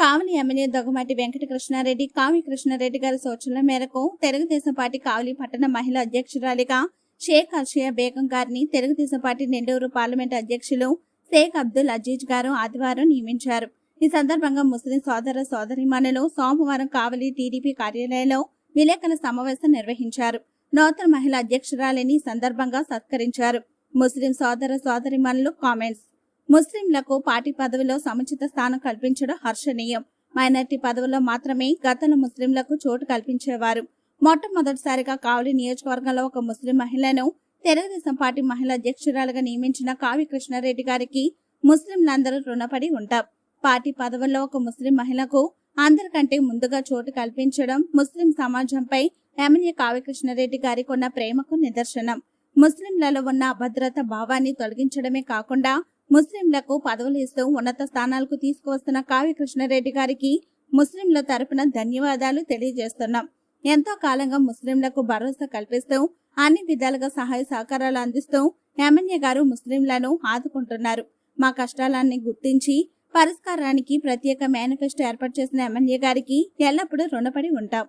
కావలి MLA Dogamati Venkatakrishnareddy Kavya Krishnareddy గారి సూచనల మేరకు తెలుగుదేశం పార్టీ కావలి పట్టణ మహిళా అధ్యక్షురాలిగా షేక్ అర్షియా బేగం గారిని తెలుగుదేశం పార్టీ నెల్లూరు పార్లమెంట్ అధ్యక్షులు షేక్ అబ్దుల్ అజీజ్ గారు ఆదివారం నియమించారు. ఈ సందర్భంగా ముస్లిం సోదర సోదరిమణులు సోమవారం కావలి టీడీపీ కార్యాలయంలో విలేకరుల సమావేశం నిర్వహించారు. నూతన మహిళా అధ్యక్షురాలిని సందర్భంగా సత్కరించారు. ముస్లిం సోదర సోదరిమణులు కామెంట్స్ ముస్లింలకు పార్టీ పదవిలో సముచిత స్థానం కల్పించడం హర్షణీయం. మైనార్టీ పదవుల్లో మాత్రమే గతంలో ముస్లింలకు చోటు కల్పించేవారు. మొట్టమొదటిసారిగా కావలి నియోజకవర్గంలో ఒక ముస్లిం మహిళను తెలుగుదేశం పార్టీ మహిళా అధ్యక్షురాలుగా నియమించిన కావి కృష్ణారెడ్డి గారికి ముస్లింలందరూ రుణపడి ఉంటాం. పార్టీ పదవుల్లో ఒక ముస్లిం మహిళకు అందరికంటే ముందుగా చోటు కల్పించడం ముస్లిం సమాజంపై ఎమ్మెల్యే కావి కృష్ణారెడ్డి గారికి ఉన్న ప్రేమకు నిదర్శనం. ముస్లింలలో ఉన్న అభద్రత భావాన్ని తొలగించడమే కాకుండా ముస్లింలకు పదవులు ఇస్తూ ఉన్నత స్థానాలకు తీసుకువస్తున్న కావ్య కృష్ణారెడ్డి గారికి ముస్లింల తరపున ధన్యవాదాలు తెలియజేస్తున్నాం. ఎంతో కాలంగా ముస్లింలకు భరోసా కల్పిస్తూ అన్ని విధాలుగా సహాయ సహకారాలు అందిస్తూ ఎమ్మెల్యే గారు ముస్లింలను ఆదుకుంటున్నారు. మా కష్టాలన్నీ గుర్తించి పరిష్కారానికి ప్రత్యేక మేనిఫెస్టో ఏర్పాటు చేసిన ఎమ్మెల్యే గారికి ఎల్లప్పుడూ రుణపడి ఉంటాం.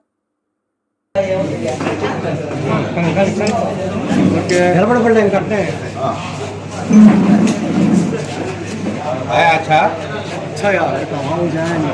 아야 차? 차야 일단 왕자니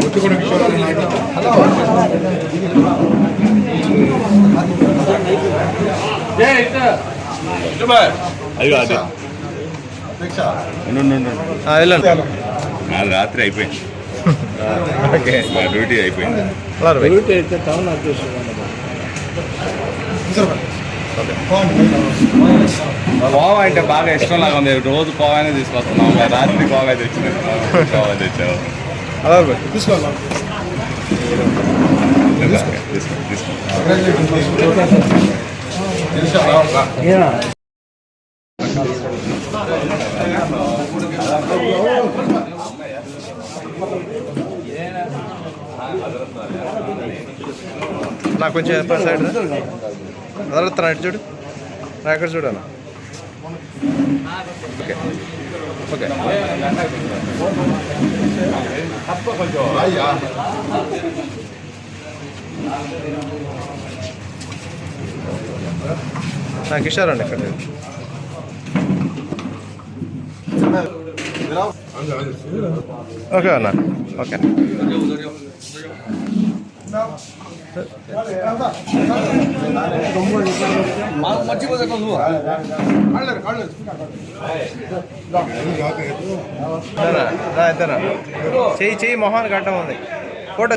ఒత్తుకుడు రాత్రి అయిపోయింది. డ్యూటీ అయిపోయింది. డ్యూటీ అయితే టౌన్ కోవా అంటే బాగా ఇష్టం లాగా ఉంది రోజు కోవానే తీసుకొస్తున్నాం. రాత్రి కోవా తెచ్చింది. కోవా తెచ్చావు. తీసుకోవాలి తీసుకో తీసుకో నాకు కొంచెం చెప్పండి సైడ్ వదలుతున్నా ఇటు చూడు. నా ఎక్కడ చూడాలి? ఓకే. ఓకే. కొంచెం నాకు ఇష్టారండి ఇక్కడ. ఓకే అన్న. ఓకే? రా ఇద్దరా చెయ్యి చెయ్యి మొహాన్ని గడ్డం ఉంది. ఫోటో.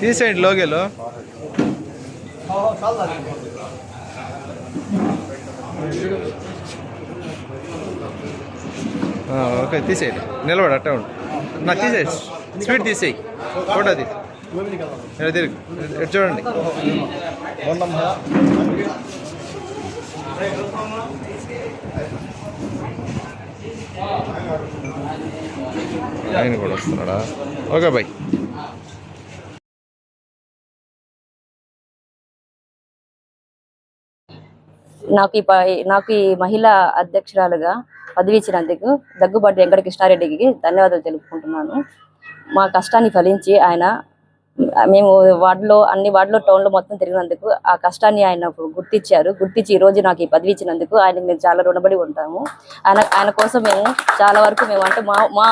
తీసేయండి లోగేలో? ఓకే తీసేయండి నిలబడి అట్టే ఉండు. నాకు తీసేసి స్వీట్ తీసేయి. ఫోటో తీసి చూడండి. ఆయన కూడా వస్తున్నాడా? Okay bye. నాకు ఈ నాకు ఈ మహిళా అధ్యక్షురాలుగా పదవిచ్చినందుకు దగ్గుబాటి వెంకటకృష్ణారెడ్డికి ధన్యవాదాలు తెలుపుకుంటున్నాను. మా కష్టాన్ని ఫలించి ఆయన మేము వార్డులో అన్ని వార్డులో టౌన్లో మొత్తం తిరిగినందుకు ఆ కష్టాన్ని ఆయన గుర్తించారు. గుర్తించి ఈ రోజు నాకు ఈ పదవి ఇచ్చినందుకు ఆయనకు మేము చాలా రుణపడి ఉంటాము. ఆయన ఆయన కోసం మేము చాలా వరకు మేము అంటే మా మా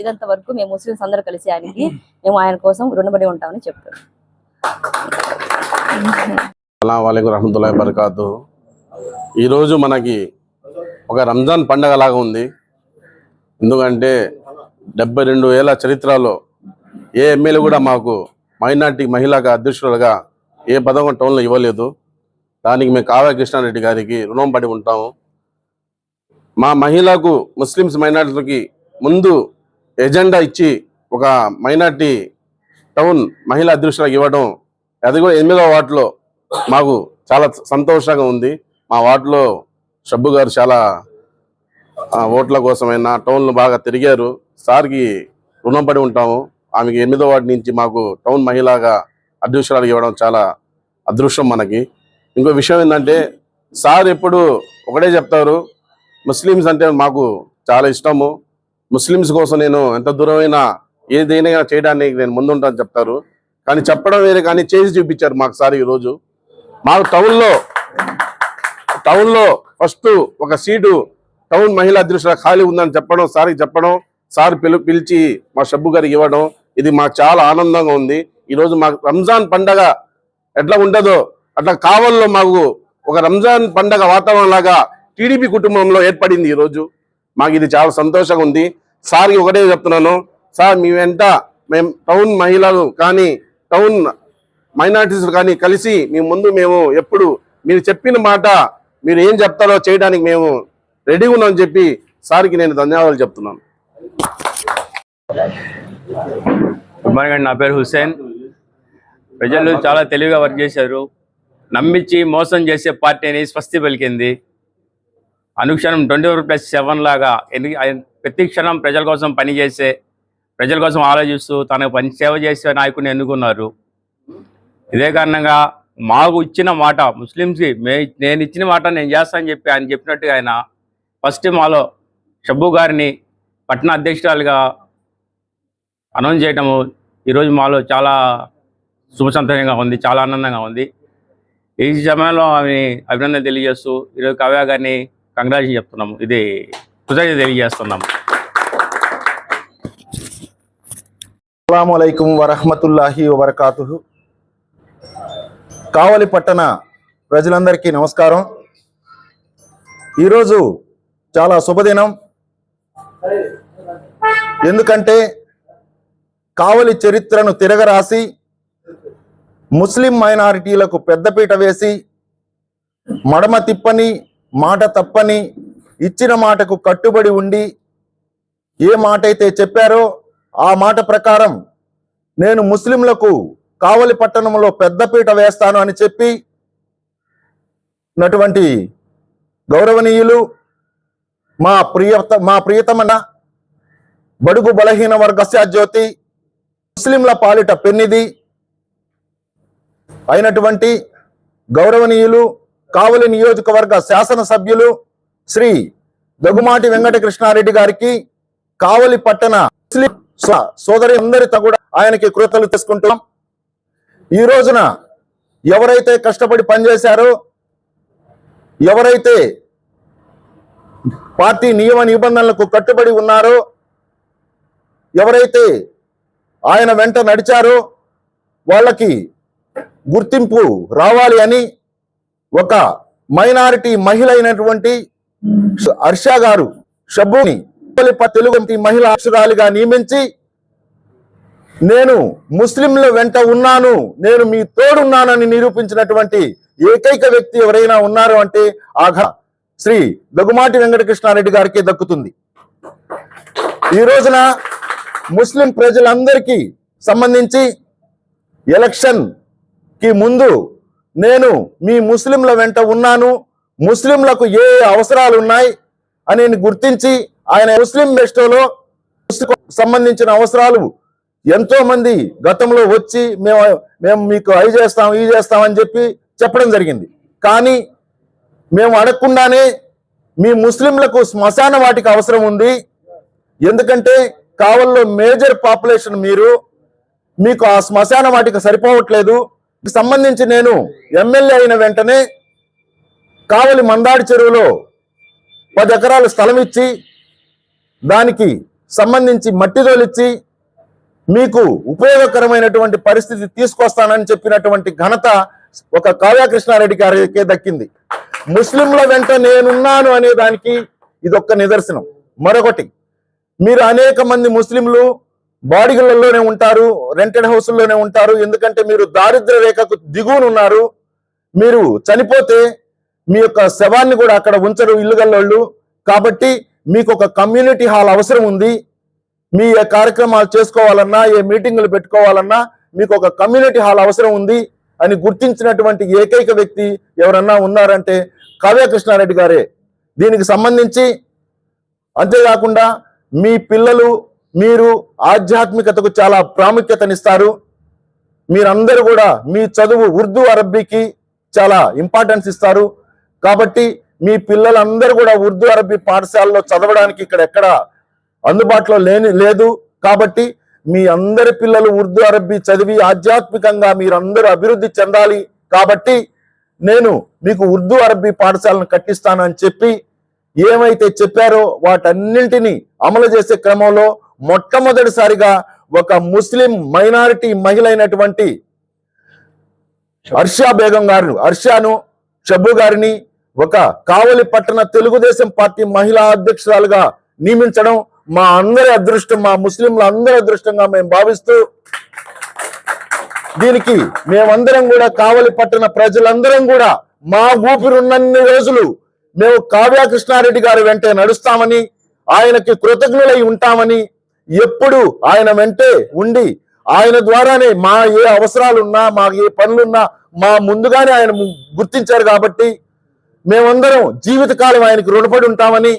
ఇదంత వరకు మేము ముస్లిమ్స్ అందరూ కలిసి ఆయనకి మేము ఆయన కోసం రుణపడి ఉంటామని చెప్తాం అలా వాళ్ళకు రహమతుల్లా బరకాతు ఈరోజు మనకి ఒక రంజాన్ పండగ లాగా ఉంది. ఎందుకంటే డెబ్బై రెండు ఏళ్ళ చరిత్రలో ఏ ఎమ్మెల్యే కూడా మాకు మైనార్టీ మహిళగా అధ్యక్షులుగా ఏ పదం టౌన్లో ఇవ్వలేదు. దానికి మేము కావ్య కృష్ణారెడ్డి గారికి రుణం పడి ఉంటాము. మా మహిళకు ముస్లిమ్స్ మైనార్టీలకి ముందు ఎజెండా ఇచ్చి ఒక మైనార్టీ టౌన్ మహిళా అధ్యక్షులకు ఇవ్వడం అది కూడా ఎనిమిదవ వార్డులో మాకు చాలా సంతోషంగా ఉంది. మా వార్డులో షబ్బు గారు చాలా ఓట్ల కోసమైనా టౌన్లు బాగా తిరిగారు. సార్కి రుణపడి ఉంటాము. ఆమెకి ఎనిమిదో వార్డు నుంచి మాకు టౌన్ మహిళగా అధ్యక్షురాలు ఇవ్వడం చాలా అదృష్టం మనకి. ఇంకో విషయం ఏంటంటే సార్ ఎప్పుడు ఒకటే చెప్తారు ముస్లిమ్స్ అంటే మాకు చాలా ఇష్టము. ముస్లిమ్స్ కోసం నేను ఎంత దూరమైనా ఏదైనా చేయడానికి నేను ముందుంటాను చెప్తారు. కానీ చెప్పడం వేరే కానీ చేసి చూపించారు మాకు సార్ ఈరోజు. మాకు టౌన్లో టౌన్లో ఫస్ట్ ఒక సీటు టౌన్ మహిళా అధ్యక్షుల ఖాళీ ఉందని చెప్పడం సార్కి చెప్పడం సార్ పిలు పిలిచి మా షబ్బు గారికి ఇవ్వడం ఇది మాకు చాలా ఆనందంగా ఉంది. ఈరోజు మాకు రంజాన్ పండగ ఎట్లా ఉంటుందో అట్లా కావల్లో మాకు ఒక రంజాన్ పండగ వాతావరణం లాగా టీడీపీ కుటుంబంలో ఏర్పడింది ఈరోజు మాకు ఇది చాలా సంతోషంగా ఉంది. సార్కి ఒకటే చెప్తున్నాను సార్ మీ వెంట మేము టౌన్ మహిళలు కానీ టౌన్ మైనార్టీస్ కానీ కలిసి మీ ముందు మేము ఎప్పుడు మీరు చెప్పిన మాట మీరు ఏం చెప్తారో చేయడానికి మేము రెడీగా ఉన్నామని చెప్పి సార్కి నేను ధన్యవాదాలు చెప్తున్నాను. గుడ్ మార్నింగ్ అండి నా పేరు హుస్సేన్. ప్రజలు చాలా తెలివిగా వర్క్ చేశారు. నమ్మించి మోసం చేసే పార్టీని స్వస్తి పలికింది. అనుక్షణం ట్వంటీ ఫోర్ ప్లస్ సెవెన్ లాగా ఎందుకు ప్రతి క్షణం ప్రజల కోసం పనిచేసే ప్రజల కోసం ఆలోచిస్తూ తనకు పని సేవ చేసే నాయకుడిని ఎన్నుకున్నారు. ఇదే కారణంగా మాకు ఇచ్చిన మాట ముస్లిమ్స్కి మే నేను ఇచ్చిన మాట నేను చేస్తానని చెప్పి ఆయన చెప్పినట్టుగా ఆయన ఫస్ట్ మాలో షబ్బు గారిని పట్టణ అధ్యక్షురాలుగా అనౌన్స్ చేయటము ఈరోజు మాలో చాలా శుభసంతోషంగా ఉంది చాలా ఆనందంగా ఉంది. ఈ సమయంలో ఆమె అభినందన తెలియజేస్తూ ఈరోజు కావ్య గారిని కంగ్రాచులేషన్ చెప్తున్నాము. ఇది కృతజ్ఞత తెలియజేస్తున్నాము. అస్సలాములైకుం వరహమతుల్లాహి వబర్కాతు కావలి పట్టణ ప్రజలందరికీ నమస్కారం. ఈరోజు చాలా శుభదినం. ఎందుకంటే కావలి చరిత్రను తిరగరాసి ముస్లిం మైనారిటీలకు పెద్దపీట వేసి మడమ తిప్పని మాట తప్పని ఇచ్చిన మాటకు కట్టుబడి ఉండి ఏ మాట అయితే చెప్పారో ఆ మాట ప్రకారం నేను ముస్లింలకు కావలి పట్టణంలో పెద్దపీట వేస్తాను అని చెప్పి నటువంటి గౌరవనీయులు మా ప్రియత మా ప్రియతమన బడుగు బలహీన వర్గ జ్యోతి ముస్లింల పాలిట పెన్నిది అయినటువంటి గౌరవనీయులు కావలి నియోజకవర్గ శాసనసభ్యులు శ్రీ దగుమాటి వెంకటకృష్ణారెడ్డి గారికి కావలి పట్టణ ముస్లిం సోదరి అందరితో కూడా ఆయనకి కృతలు తీసుకుంటాం ఈ రోజున ఎవరైతే కష్టపడి పనిచేశారో ఎవరైతే పార్టీ నియమ నిబంధనలకు కట్టుబడి ఉన్నారో ఎవరైతే ఆయన వెంట నడిచారో వాళ్ళకి గుర్తింపు రావాలి అని ఒక మైనారిటీ మహిళ అయినటువంటి హర్ష గారు షబ్బుని తెలుగు మహిళా అక్షరాలుగా నియమించి నేను ముస్లింల వెంట ఉన్నాను. నేను మీ తోడున్నానని నిరూపించినటువంటి ఏకైక వ్యక్తి ఎవరైనా ఉన్నారు అంటే ఆఘ శ్రీ దగ్గుమాటి వెంకటకృష్ణారెడ్డి గారికి దక్కుతుంది. ఈ రోజున ముస్లిం ప్రజలందరికీ సంబంధించి ఎలక్షన్కి ముందు నేను మీ ముస్లింల వెంట ఉన్నాను. ముస్లింలకు ఏ ఏ అవసరాలు ఉన్నాయి అని గుర్తించి ఆయన ముస్లిం బెస్టోలో సంబంధించిన అవసరాలు ఎంతో మంది గతంలో వచ్చి మేము మేము మీకు అవి చేస్తాం ఇవి చేస్తాం అని చెప్పి చెప్పడం జరిగింది. కానీ మేము అడగకుండానే మీ ముస్లింలకు శ్మశాన వాటికి అవసరం ఉంది. ఎందుకంటే కావల్లో మేజర్ పాపులేషన్ మీరు. మీకు ఆ శ్మశాన వాటికి సరిపోవట్లేదు. సంబంధించి నేను ఎమ్మెల్యే అయిన వెంటనే కావలి మందాడి చెరువులో పది ఎకరాల స్థలం ఇచ్చి దానికి సంబంధించి మట్టి తోలిచ్చి మీకు ఉపయోగకరమైనటువంటి పరిస్థితి తీసుకొస్తానని చెప్పినటువంటి ఘనత ఒక కావ్యకృష్ణారెడ్డి గారికే దక్కింది. ముస్లింల వెంట నేనున్నాను అనే దానికి ఇదొక్క నిదర్శనం. మరొకటి మీరు అనేక మంది ముస్లింలు బాడిగలలోనే ఉంటారు రెంటెడ్ హౌస్లోనే ఉంటారు ఎందుకంటే మీరు దారిద్ర రేఖకు దిగువనున్నారు. మీరు చనిపోతే మీ యొక్క శవాన్ని కూడా అక్కడ ఉంచరు ఇల్లు గల్లోళ్ళు కాబట్టి మీకు ఒక కమ్యూనిటీ హాల్ అవసరం ఉంది. మీ కార్యక్రమాలు చేసుకోవాలన్నా ఏ మీటింగులు పెట్టుకోవాలన్నా మీకు ఒక కమ్యూనిటీ హాల్ అవసరం ఉంది అని గుర్తించినటువంటి ఏకైక వ్యక్తి ఎవరన్నా ఉన్నారంటే కావ్య కృష్ణారెడ్డి గారే. దీనికి సంబంధించి అంతేకాకుండా మీ పిల్లలు మీరు ఆధ్యాత్మికతకు చాలా ప్రాముఖ్యతనిస్తారు. మీరందరూ కూడా మీ చదువు ఉర్దూ అరబ్బీకి చాలా ఇంపార్టెన్స్ ఇస్తారు. కాబట్టి మీ పిల్లలందరూ కూడా ఉర్దూ అరబ్బీ పాఠశాలలో చదవడానికి ఇక్కడ ఎక్కడ అందుబాటులో లేని లేదు. కాబట్టి మీ అందరి పిల్లలు ఉర్దూ అరబ్బీ చదివి ఆధ్యాత్మికంగా మీరందరూ అభివృద్ధి చెందాలి. కాబట్టి నేను మీకు ఉర్దూ అరబ్బీ పాఠశాలను కట్టిస్తానని చెప్పి ఏమైతే చెప్పారో వాటన్నింటినీ అమలు చేసే క్రమంలో మొట్టమొదటిసారిగా ఒక ముస్లిం మైనారిటీ మహిళ అయినటువంటి హర్షా బేగం గారు హర్షాను షబ్బు గారిని ఒక కావలి పట్టణ తెలుగుదేశం పార్టీ మహిళా అధ్యక్షురాలుగా నియమించడం మా అందరి అదృష్టం మా ముస్లింల అందరి అదృష్టంగా మేము భావిస్తూ దీనికి మేమందరం కూడా కావలి పట్టణ ప్రజలందరం కూడా మా ఊపిరున్నన్ని రోజులు మేము కావ్యకృష్ణారెడ్డి గారి వెంటే నడుస్తామని ఆయనకి కృతజ్ఞులై ఉంటామని ఎప్పుడు ఆయన వెంటే ఉండి ఆయన ద్వారానే మా ఏ అవసరాలున్నా మా ఏ పనులున్నా మా ముందుగానే ఆయన గుర్తించారు కాబట్టి మేమందరం జీవితకాలం ఆయనకు రుణపడి ఉంటామని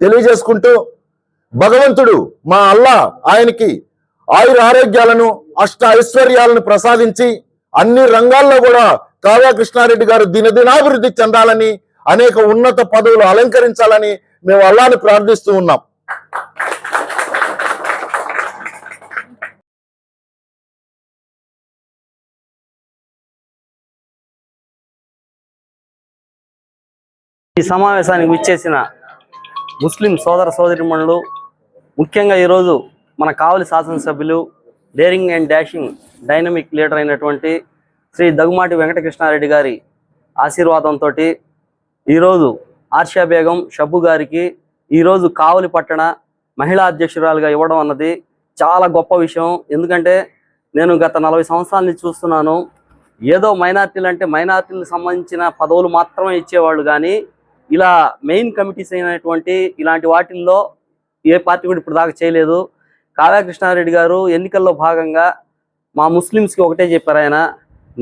తెలియజేసుకుంటూ భగవంతుడు మా అల్లా ఆయనకి ఆయుర ఆరోగ్యాలను అష్ట ఐశ్వర్యాలను ప్రసాదించి అన్ని రంగాల్లో కూడా కావ్య కృష్ణారెడ్డి గారు దినదినాభివృద్ధి చెందాలని అనేక ఉన్నత పదవులు అలంకరించాలని మేము అల్లాని ప్రార్థిస్తూ ఉన్నాం. ఈ సమావేశానికి విచ్చేసిన ముస్లిం సోదర సోదరిమణులు ముఖ్యంగా ఈరోజు మన కావలి శాసనసభ్యులు daring and dashing dynamic leader అయినటువంటి శ్రీ దగుమాటి వెంకటకృష్ణారెడ్డి గారి ఆశీర్వాదంతో ఈరోజు ఆర్షా బేగం షబ్బు గారికి ఈరోజు కావలి పట్టణ మహిళా అధ్యక్షురాలుగా ఇవ్వడం అన్నది చాలా గొప్ప విషయం. ఎందుకంటే నేను గత నలభై సంవత్సరాల నుంచి చూస్తున్నాను ఏదో మైనార్టీలు అంటే మైనార్టీలకు సంబంధించిన పదవులు మాత్రమే ఇచ్చేవాళ్ళు కానీ ఇలా మెయిన్ కమిటీస్ అయినటువంటి ఇలాంటి వాటిల్లో ఏ పార్టీ కూడా ఇప్పుడు దాకా చేయలేదు. కావ్య కృష్ణారెడ్డి గారు ఎన్నికల్లో భాగంగా మా ముస్లిమ్స్కి ఒకటే చెప్పారు ఆయన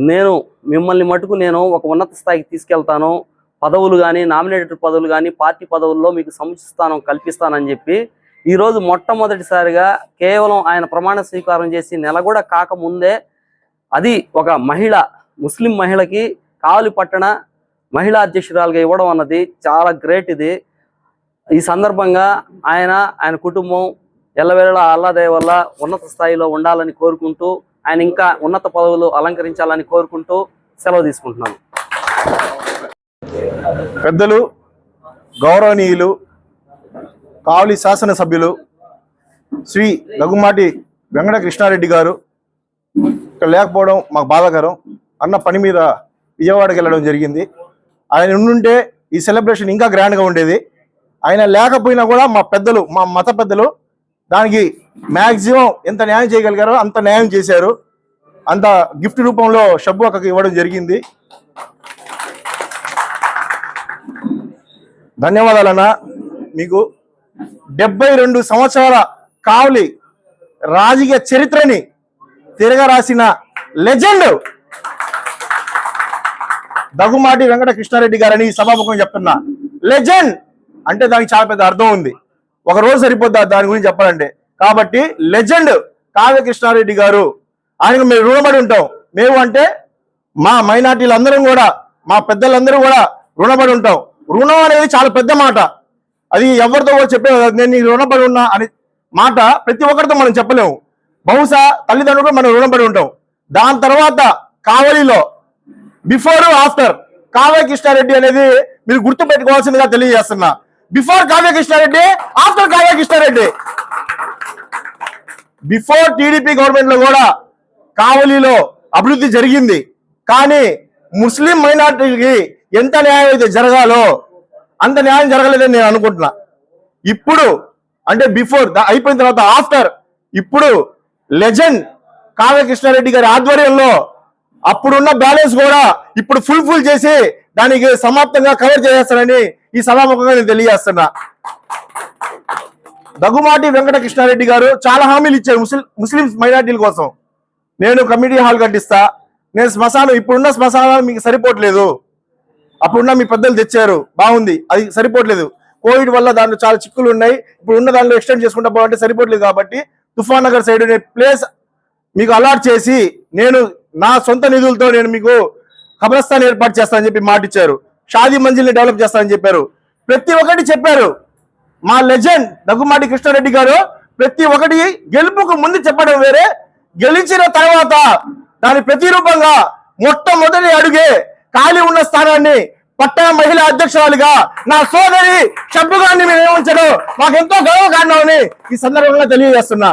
నేను మిమ్మల్ని మటుకు నేను ఒక ఉన్నత స్థాయికి తీసుకెళ్తాను. పదవులు కానీ నామినేటెడ్ పదవులు కానీ పార్టీ పదవుల్లో మీకు సముచిత స్థానం కల్పిస్తానని చెప్పి ఈరోజు మొట్టమొదటిసారిగా కేవలం ఆయన ప్రమాణ స్వీకారం చేసి నెల కూడా కాకముందే అది ఒక మహిళ ముస్లిం మహిళకి కావలి పట్టణ మహిళా అధ్యక్షురాలుగా ఇవ్వడం అన్నది చాలా గ్రేట్ ఇది. ఈ సందర్భంగా ఆయన ఆయన కుటుంబం ఎల్లవేళ అల్లాదే వల్ల ఉన్నత స్థాయిలో ఉండాలని కోరుకుంటూ ఆయన ఇంకా ఉన్నత పదవులు అలంకరించాలని కోరుకుంటూ సెలవు తీసుకుంటున్నాను. పెద్దలు గౌరవనీయులు కావలి శాసనసభ్యులు శ్రీ లఘుమాటి వెంకట కృష్ణారెడ్డి గారు ఇక్కడ లేకపోవడం మాకు బాధాకరం. అన్న పని మీద విజయవాడకి వెళ్ళడం జరిగింది. ఆయన ఉండుంటే ఈ సెలబ్రేషన్ ఇంకా గ్రాండ్గా ఉండేది. ఆయన లేకపోయినా కూడా మా పెద్దలు మా మత పెద్దలు దానికి మ్యాక్సిమం ఎంత న్యాయం చేయగలిగారో అంత న్యాయం చేశారు. అంత గిఫ్ట్ రూపంలో షబ్బు అక్కకి ఇవ్వడం జరిగింది. ధన్యవాదాలన్నా. మీకు డెబ్బై రెండు సంవత్సరాల కావలి రాజకీయ చరిత్రని తిరగరాసిన లెజెండ్ దగ్గుమాటి వెంకట కృష్ణారెడ్డి గారని సభాముఖం చెప్తున్నా లెజెండ్ అంటే దానికి చాలా పెద్ద అర్థం ఉంది. ఒక రోజు సరిపోద్దా? దాని గురించి చెప్పాలంటే. కాబట్టి లెజెండ్ కావ్య కృష్ణారెడ్డి గారు ఆయనకు మేము రుణపడి ఉంటాం. మేము అంటే మా మైనార్టీలందరం కూడా మా పెద్దలందరూ కూడా రుణపడి ఉంటాం. రుణం అనేది చాలా పెద్ద మాట. అది ఎవరితో కూడా చెప్పే నేను నీకు రుణపడి ఉన్నా అని మాట ప్రతి ఒక్కరితో మనం చెప్పలేము. బహుశా తల్లిదండ్రులు మనం రుణపడి ఉంటాం. దాని తర్వాత కావలిలో బిఫోర్ ఆఫ్టర్ కావ్య కృష్ణారెడ్డి అనేది మీరు గుర్తు పెట్టుకోవాల్సిందిగా తెలియజేస్తున్నా. Before Kavya Krishna Reddy after Kavya Krishna Reddy before TDP గవర్నమెంట్లో కూడా కావలిలో అభివృద్ధి జరిగింది. కానీ ముస్లిం మైనార్టీకి ఎంత న్యాయం అయితే జరగాలో అంత న్యాయం జరగలేదని నేను అనుకుంటున్నా. ఇప్పుడు అంటే బిఫోర్ అయిపోయిన తర్వాత ఆఫ్టర్ ఇప్పుడు లెజెండ్ కావ్య కృష్ణారెడ్డి గారి ఆధ్వర్యంలో అప్పుడున్న బ్యాలెన్స్ కూడా ఇప్పుడు ఫుల్ ఫుల్ చేసి దానికి సమాప్తంగా కవర్ చేసేస్తారని ఈ సభాముఖంగా నేను తెలియజేస్తున్నా. దగ్గుమాటి వెంకట కృష్ణారెడ్డి గారు చాలా హామీలు ఇచ్చారు ముస్లిం ముస్లిం మైనార్టీల కోసం. నేను కమ్యూనిటీ హాల్ కట్టిస్తా. నేను శ్మశానం ఇప్పుడున్న శ్మశానాలు మీకు సరిపోవట్లేదు. అప్పుడున్న మీ పెద్దలు తెచ్చారు. బాగుంది. అది సరిపోవట్లేదు. కోవిడ్ వల్ల దాంట్లో చాలా చిక్కులు ఉన్నాయి. ఇప్పుడు ఉన్న దాంట్లో ఎక్స్టెండ్ చేసుకుంటా పోవాలంటే సరిపోవట్లేదు కాబట్టి తుఫాన్ నగర్ సైడ్ అనే ప్లేస్ మీకు అలాట్ చేసి నేను నా సొంత నిధులతో నేను మీకు కబ్రస్థాన్ ఏర్పాటు చేస్తానని చెప్పి మాటిచ్చారు. షాదీ మంజిల్ని డెవలప్ చేస్తానని చెప్పారు. ప్రతి ఒక్కటి చెప్పారు. మా లెజెండ్ దగ్గుమాటి కృష్ణారెడ్డి గారు ప్రతి ఒక్కటి గెలుపుకు ముందు చెప్పడం వేరే. గెలిచిన తర్వాత దాని ప్రతిరూపంగా మొట్టమొదటి అడుగే ఖాళీ ఉన్న స్థానాన్ని పట్టణ మహిళా అధ్యక్షురాలుగా నా సోదరి షబ్బుగాన్ని మేము నియమించడం మాకెంతో గర్వకారణమని ఈ సందర్భంగా తెలియజేస్తున్నా.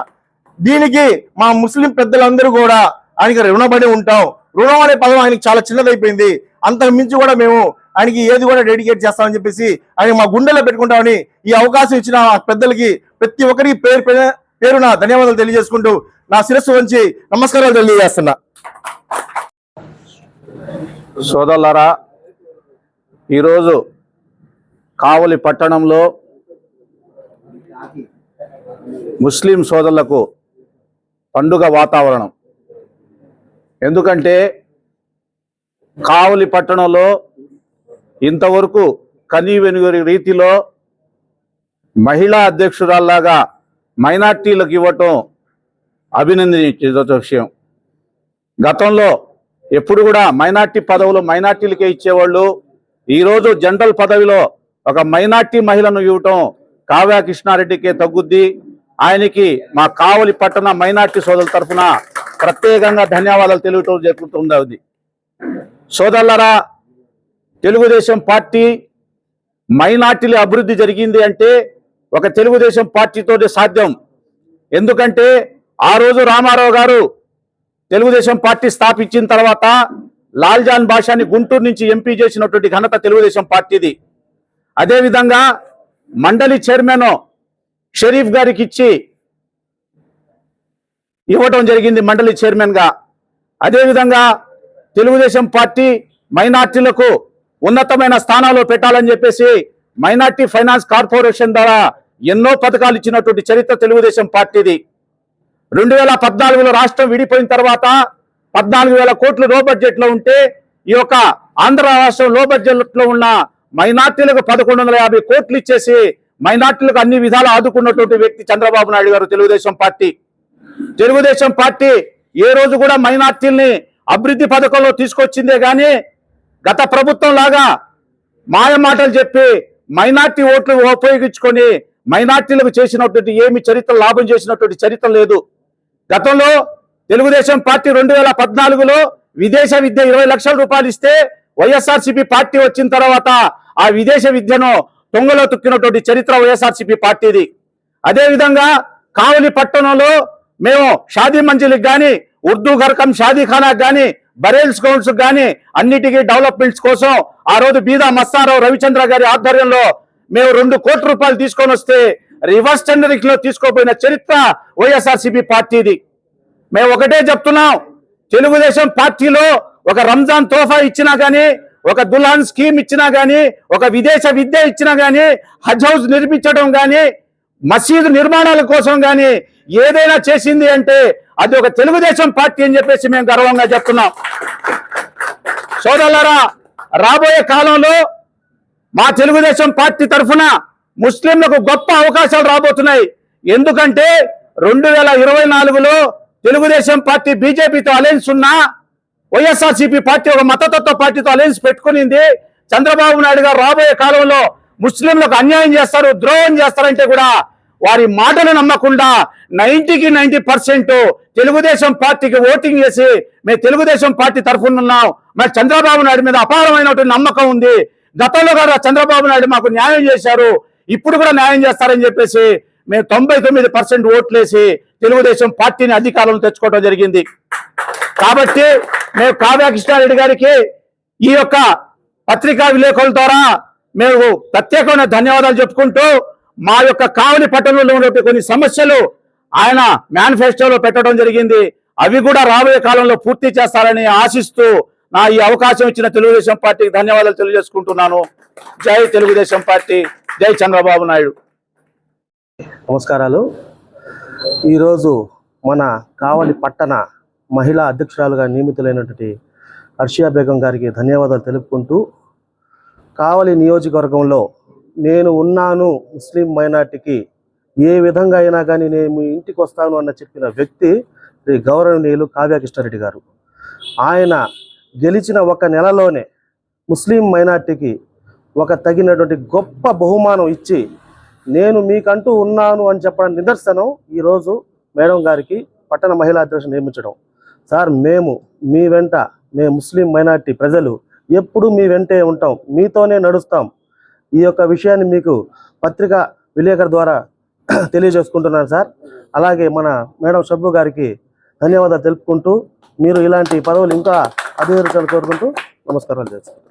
దీనికి మా ముస్లిం పెద్దలందరూ కూడా ఆయనకి రుణపడి ఉంటాం. రుణం అనే పదం ఆయనకి చాలా చిన్నదైపోయింది. అంతకు మించి కూడా మేము ఆయనకి ఏది కూడా డెడికేట్ చేస్తామని చెప్పేసి ఆయన మా గుండెలో పెట్టుకుంటామని ఈ అవకాశం ఇచ్చిన పెద్దలకి ప్రతి ఒక్కరికి పేరు పేరు- పేరున ధన్యవాదాలు తెలియజేసుకుంటూ నా శిరస్సు వంచి నమస్కారాలు తెలియజేస్తున్నా. సోదరులారా ఈరోజు కావలి పట్టణంలో ముస్లిం సోదరులకు పండుగ వాతావరణం. ఎందుకంటే కావలి పట్టణంలో ఇంతవరకు కనీ వెనుగరి రీతిలో మహిళా అధ్యక్షురాల్లాగా మైనార్టీలకు ఇవ్వటం అభినందించే విషయం. గతంలో ఎప్పుడు కూడా మైనార్టీ పదవులు మైనార్టీలకే ఇచ్చేవాళ్ళు ఈరోజు జనరల్ పదవిలో ఒక మైనార్టీ మహిళను ఇవ్వటం కావ్య కృష్ణారెడ్డికే తగ్గుద్ది. ఆయనకి మా కావలి పట్టణ మైనార్టీ సోదరుల తరఫున ప్రత్యేకంగా ధన్యవాదాలు తెలియటం జరుగుతుంది. సోదరులరా తెలుగుదేశం పార్టీ మైనార్టీల అభివృద్ధి జరిగింది అంటే ఒక తెలుగుదేశం పార్టీతోనే సాధ్యం. ఎందుకంటే ఆ రోజు రామారావు గారు తెలుగుదేశం పార్టీ స్థాపించిన తర్వాత లాల్జాన్ భాషాని గుంటూరు నుంచి ఎంపీ చేసినటువంటి ఘనత తెలుగుదేశం పార్టీది. అదేవిధంగా మండలి చైర్మన్ షరీఫ్ గారికి ఇచ్చి ఇవ్వటం జరిగింది మండలి చైర్మన్గా. అదేవిధంగా తెలుగుదేశం పార్టీ మైనార్టీలకు ఉన్నతమైన స్థానాల్లో పెట్టాలని చెప్పేసి మైనార్టీ ఫైనాన్స్ కార్పొరేషన్ ద్వారా ఎన్నో పథకాలు ఇచ్చినటువంటి చరిత్ర తెలుగుదేశం పార్టీది. రెండు వేల పద్నాలుగులో రాష్ట్రం విడిపోయిన తర్వాత పద్నాలుగు వేల కోట్లు లో బడ్జెట్లో ఉంటే ఈ యొక్క ఆంధ్ర రాష్ట్రం లో బడ్జెట్లో ఉన్న మైనార్టీలకు పదకొండు వందల యాభై కోట్లు ఇచ్చేసి మైనార్టీలకు అన్ని విధాలు ఆదుకున్నటువంటి వ్యక్తి చంద్రబాబు నాయుడు గారు తెలుగుదేశం పార్టీ. తెలుగుదేశం పార్టీ ఏ రోజు కూడా మైనార్టీల్ని అభివృద్ధి పథకంలో తీసుకొచ్చిందే కానీ గత ప్రభుత్వం లాగా మాయ మాటలు చెప్పి మైనార్టీ ఓట్లు ఉపయోగించుకొని మైనార్టీలకు చేసినటువంటి ఏమి చరిత్ర లాభం చేసినటువంటి చరిత్ర లేదు. గతంలో తెలుగుదేశం పార్టీ రెండు వేల పద్నాలుగులో విదేశ విద్య ఇరవై లక్షల రూపాయలు ఇస్తే వైఎస్ఆర్సీపీ పార్టీ వచ్చిన తర్వాత ఆ విదేశ విద్యను తొంగలో తొక్కినటువంటి చరిత్ర వైఎస్ఆర్సీపీ పార్టీది. అదేవిధంగా కావలి పట్టణంలో మేము షాదీ మంజిలికి కానీ ఉర్దూ గరకం షాదీఖానాకు కానీ బరేల్ స్కూల్స్ కానీ అన్నిటికీ డెవలప్మెంట్స్ కోసం ఆ రోజు బీదా మస్తారావు రవిచంద్ర గారి ఆధ్వర్యంలో మేము రెండు కోట్ల రూపాయలు తీసుకొని వస్తే రివర్స్ టెండరింగ్లో తీసుకోపోయిన చరిత్ర వైఎస్ఆర్సీపీ పార్టీది. మేము ఒకటే చెప్తున్నాం తెలుగుదేశం పార్టీలో ఒక రంజాన్ తోఫా ఇచ్చినా గానీ ఒక దుల్హన్ స్కీమ్ ఇచ్చినా గానీ ఒక విదేశ విద్య ఇచ్చినా గానీ హజ్ హౌస్ నిర్మించడం గానీ మసీదు నిర్మాణాల కోసం కానీ ఏదైనా చేసింది అంటే అది ఒక తెలుగుదేశం పార్టీ అని చెప్పేసి మేము గర్వంగా చెప్తున్నాం. సోదరులరా రాబోయే కాలంలో మా తెలుగుదేశం పార్టీ తరఫున ముస్లింలకు గొప్ప అవకాశాలు రాబోతున్నాయి. ఎందుకంటే రెండు వేల ఇరవై నాలుగులో తెలుగుదేశం పార్టీ బీజేపీతో అలయన్స్ ఉన్నా వైఎస్ఆర్సీపీ పార్టీ ఒక మతతత్వ పార్టీతో అలయన్స్ పెట్టుకునింది. చంద్రబాబు నాయుడు గారు రాబోయే కాలంలో ముస్లింలకు అన్యాయం చేస్తారు ద్రోహం చేస్తారంటే కూడా వారి మాటలు నమ్మకుండా నైన్టీకి నైంటీ పర్సెంట్ తెలుగుదేశం పార్టీకి ఓటింగ్ చేసి మేము తెలుగుదేశం పార్టీ తరఫున ఉన్నాం. మరి చంద్రబాబు నాయుడు మీద అపారమైనటువంటి నమ్మకం ఉంది. గతంలో కూడా చంద్రబాబు నాయుడు మాకు న్యాయం చేశారు. ఇప్పుడు కూడా న్యాయం చేస్తారని చెప్పేసి మేము తొంభై తొమ్మిది పర్సెంట్ ఓట్లేసి తెలుగుదేశం పార్టీని అధికారంలో తెచ్చుకోవడం జరిగింది. కాబట్టి మేము కావ్య కృష్ణారెడ్డి గారికి ఈ యొక్క పత్రికా విలేకరుల ద్వారా మేము ప్రత్యేకమైన ధన్యవాదాలు చెప్పుకుంటూ మా యొక్క కావలి పట్టణంలో ఉన్నటువంటి కొన్ని సమస్యలు ఆయన మేనిఫెస్టోలో పెట్టడం జరిగింది. అవి కూడా రాబోయే కాలంలో పూర్తి చేస్తారని ఆశిస్తూ నా ఈ అవకాశం ఇచ్చిన తెలుగుదేశం పార్టీకి ధన్యవాదాలు తెలియజేసుకుంటున్నాను. జై తెలుగుదేశం పార్టీ జై చంద్రబాబు నాయుడు. నమస్కారాలు. ఈరోజు మన కావలి పట్టణ మహిళా అధ్యక్షురాలుగా నియమితులైనటువంటి హర్షియా బేగం గారికి ధన్యవాదాలు తెలుపుకుంటూ కావలి నియోజకవర్గంలో నేను ఉన్నాను ముస్లిం మైనార్టీకి ఏ విధంగా అయినా కానీ నేను మీ ఇంటికి వస్తాను అన్న చెప్పిన వ్యక్తి శ్రీ గౌరవనీయులు కావ్యకృష్ణారెడ్డి గారు. ఆయన గెలిచిన ఒక నెలలోనే ముస్లిం మైనార్టీకి ఒక తగినటువంటి గొప్ప బహుమానం ఇచ్చి నేను మీకంటూ ఉన్నాను అని చెప్పడానికి నిదర్శనం ఈరోజు మేడం గారికి పట్టణ మహిళా అధ్యక్షుడు నియమించడం. సార్ మేము మీ వెంట మేము ముస్లిం మైనార్టీ ప్రజలు ఎప్పుడు మీ వెంటే ఉంటాం మీతోనే నడుస్తాం ఈ యొక్క విషయాన్ని మీకు పత్రిక విలేకరు ద్వారా తెలియజేసుకుంటున్నాను సార్. అలాగే మన మేడం సబ్బు గారికి ధన్యవాదాలు తెలుపుకుంటూ మీరు ఇలాంటి పదవులు ఇంకా అభివృద్ధి కోరుకుంటూ నమస్కారాలు చేస్తాను